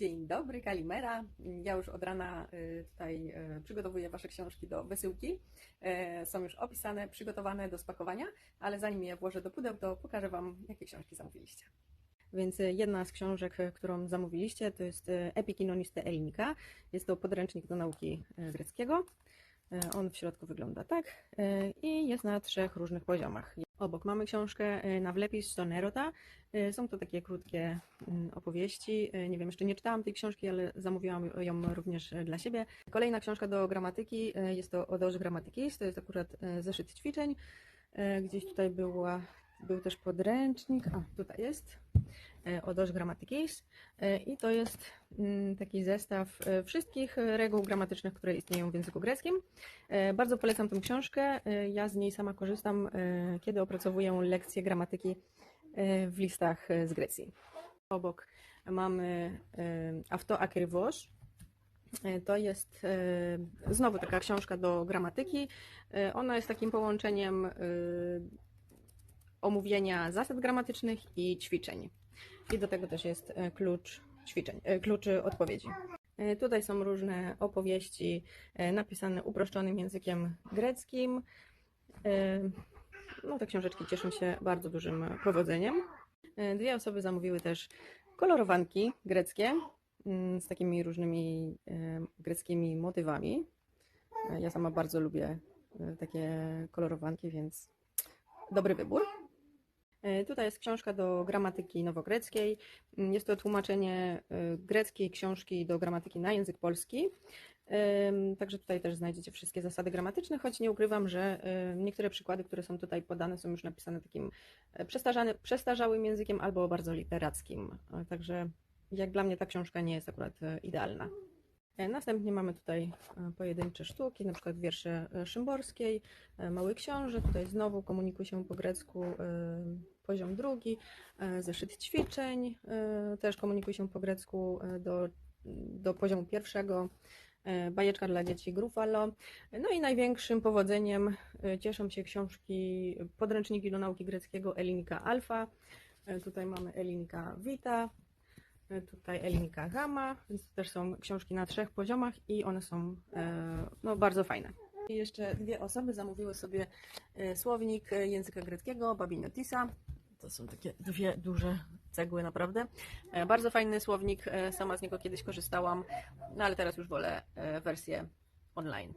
Dzień dobry, Kalimera. Ja już od rana y, tutaj y, przygotowuję Wasze książki do wysyłki. E, Są już opisane, przygotowane do spakowania, ale zanim je włożę do pudeł, to pokażę Wam, jakie książki zamówiliście. Więc y, jedna z książek, y, którą zamówiliście, to jest y, Epikinoniste Elinika. Jest to podręcznik do nauki y, greckiego. E, on w środku wygląda tak e, i jest na trzech różnych poziomach. Obok mamy książkę e, na wlepis Stonerota. Są to takie krótkie mm, opowieści. Nie wiem, jeszcze nie czytałam tej książki, ale zamówiłam ją również dla siebie. Kolejna książka do gramatyki jest to Odoż Gramatyki. To jest akurat zeszyt ćwiczeń. Gdzieś tutaj była, był też podręcznik. A, tutaj jest y, Odosz Grammatykis. Y, I to jest mm, taki zestaw y, wszystkich reguł gramatycznych, które istnieją w języku greckim. E, Bardzo polecam tę książkę. E, Ja z niej sama korzystam, e, kiedy opracowuję lekcje gramatyki e, w listach e, z Grecji. Obok mamy e, Avto Akrywosz. E, To jest e, znowu taka książka do gramatyki. E, Ona jest takim połączeniem e, omówienia zasad gramatycznych i ćwiczeń. I do tego też jest e, klucz ćwiczeń, e, klucz odpowiedzi. E, Tutaj są różne opowieści napisane uproszczonym językiem greckim. No, te książeczki cieszą się bardzo dużym powodzeniem. Dwie osoby zamówiły też kolorowanki greckie mm, z takimi różnymi greckimi motywami. Ja sama bardzo lubię takie kolorowanki, więc dobry wybór. E, Tutaj jest książka do gramatyki nowogreckiej. Mm, Jest to tłumaczenie e, greckiej książki do gramatyki na język polski. Także tutaj też znajdziecie wszystkie zasady gramatyczne, choć nie ukrywam, że niektóre przykłady, które są tutaj podane, są już napisane takim e, przestarzałym językiem albo bardzo literackim. Także jak dla mnie ta książka nie jest akurat idealna. E, Następnie mamy tutaj e, pojedyncze sztuki, na przykład wiersze e, Szymborskiej, Mały Książę, tutaj znowu komunikuj się po grecku, poziom drugi, zeszyt ćwiczeń, też komunikuj się po grecku do, do poziomu pierwszego, bajeczka dla dzieci Gruffalo. No i największym powodzeniem cieszą się książki, podręczniki do nauki greckiego Elinika Alfa. Tutaj mamy Elinika Vita, tutaj Elinika Gamma, więc to też są książki na trzech poziomach i one są e, no, bardzo fajne. I jeszcze dwie osoby zamówiły sobie e, słownik e, języka greckiego Babinotisa. To są takie dwie duże cegły, naprawdę. E, Bardzo fajny słownik, e, sama z niego kiedyś korzystałam, no ale teraz już wolę e, wersję online.